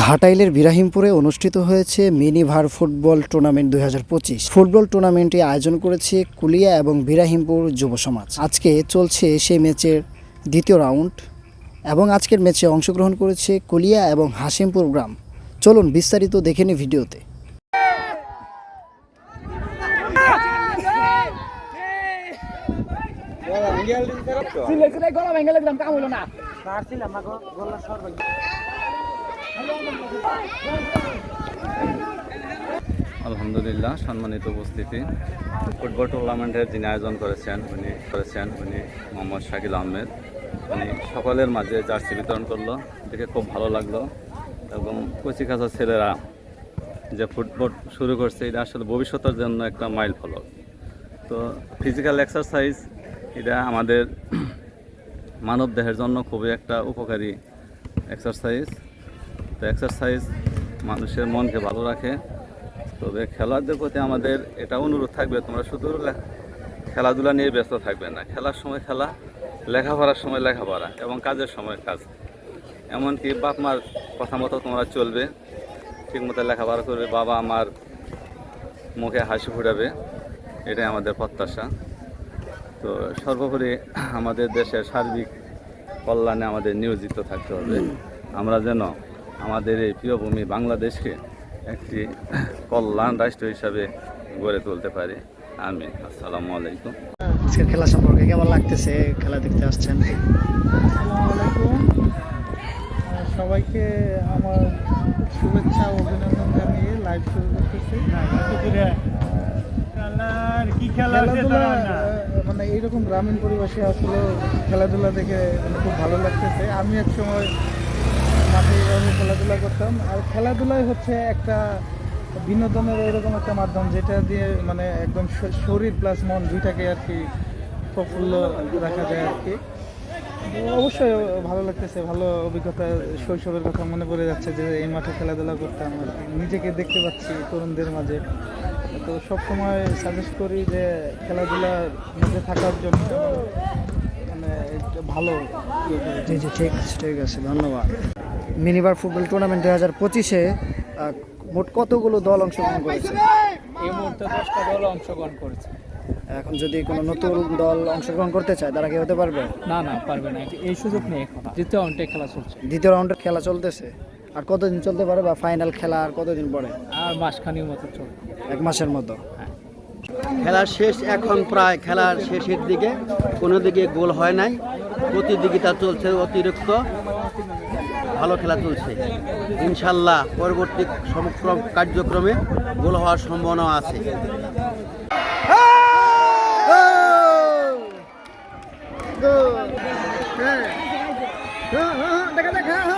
ঘাটাইলের বিরাহিমপুরে অনুষ্ঠিত হয়েছে মিনিভার ফুটবল টুর্নামেন্ট দু হাজার পঁচিশ। ফুটবল টুর্নামেন্টটি আয়োজন করেছে কুলিয়া এবং বিরাহিমপুর যুব সমাজ। আজকে চলছে সেই ম্যাচের দ্বিতীয় রাউন্ড এবং আজকের ম্যাচে অংশগ্রহণ করেছে কুলিয়া এবং হাসিমপুর গ্রাম। চলুন বিস্তারিত দেখে নি ভিডিওতে। গলা ভেঙে লাগলাম কাম হলো না। আলহামদুলিল্লাহ, সম্মানিত উপস্থিতি। ফুটবল টুর্নামেন্টের যিনি আয়োজন করেছেন, উনি করেছেন, উনি মোহাম্মদ শাকিল আহমেদ। উনি সকলের মাঝে জার্সি বিতরণ করল, দেখে খুব ভালো লাগল। এবং কচি কাঁচা ছেলেরা যে ফুটবল শুরু করছে, এটা আসলে ভবিষ্যতের জন্য একটা মাইল ফলক। তো ফিজিক্যাল এক্সারসাইজ এটা আমাদের মানব দেহের জন্য খুবই একটা উপকারী এক্সারসাইজ তো এক্সারসাইজ মানুষের মনকে ভালো রাখে। তবে খেলাদের প্রতি আমাদের এটা অনুরোধ থাকবে, তোমরা শুধু খেলাধুলা নিয়ে ব্যস্ত থাকবে না, খেলার সময় খেলা, লেখাপড়ার সময় লেখাপড়া এবং কাজের সময় কাজ। এমনকি বাপ মার কথা মতো তোমরা চলবে, ঠিকমতো লেখাপড়া করবে, বাবা আমার মুখে হাসি ফুটাবে, এটাই আমাদের প্রত্যাশা। তো সর্বোপরি আমাদের দেশের সার্বিক কল্যাণে আমাদের নিয়োজিত থাকতে হবে। আমরা যেন আমাদের এই প্রিয় ভূমি বাংলাদেশকে একটি কল্যাণ রাষ্ট্র হিসাবে গড়ে তুলতে পারি। আমি আসসালামু আলাইকুম। আজকের খেলা সম্পর্কে কেমন লাগতেছে? খেলা দেখতে আসছেন? সবাইকে আমার শুভেচ্ছা অভিনন্দন জানিয়ে লাইভ শুরু করতেছি। মানে এইরকম গ্রামীণ পরিবেশে আসলে খেলাধুলা দেখে মানে খুব ভালো লাগতেছে। আমি এক সময় মাঠে এইভাবে খেলাধুলা করতাম। আর খেলাধুলাই হচ্ছে একটা বিনোদনের এরকম একটা মাধ্যম, যেটা দিয়ে মানে একদম শরীর প্লাস মন দুইটাকে আর কি প্রফুল্ল রাখা যায় আর কি। অবশ্যই ভালো লাগতেছে, ভালো অভিজ্ঞতা, শৈশবের কথা মনে পড়ে যাচ্ছে যে এই মাঠে খেলাধুলা করতাম আর। নিজেকে দেখতে পাচ্ছি তরুণদের মাঝে। তো সব সময় সাজেস্ট করি যে খেলাধুলার মধ্যে থাকার জন্য মানে ভালো। জি জি, ঠিক ঠিক আছে, ধন্যবাদ। মিনিভার ফুটবল টুর্নামেন্ট দুই হাজার পঁচিশে মোট কতগুলো দল অংশগ্রহণ করেছে? এই মুহূর্তে দশটা দল অংশগ্রহণ করেছে। এখন যদি কোনো নতুন দল অংশগ্রহণ করতে চায় তারা কি হতে পারবে? না না পারবে না। এই সুযোগ নেই এখন। দ্বিতীয় অন্টে খেলা চলছে। দ্বিতীয় রাউন্ডের খেলা চলতেছে। আর কতদিন চলতে পারে বা ফাইনাল খেলা আর কতদিন পরে? আর মাসখানির মতো চলবে। এক মাসের মতো। খেলার শেষ এখন প্রায় খেলার শেষের দিকে কোনো দিকে গোল হয় নাই। প্রতিযোগিতা চলছে অতিরিক্ত ভালো খেলা চলছে ইনশাল্লাহ পরবর্তী সমক্রম কার্যক্রমে গোল হওয়ার সম্ভাবনা আছে দেখা হ্যাঁ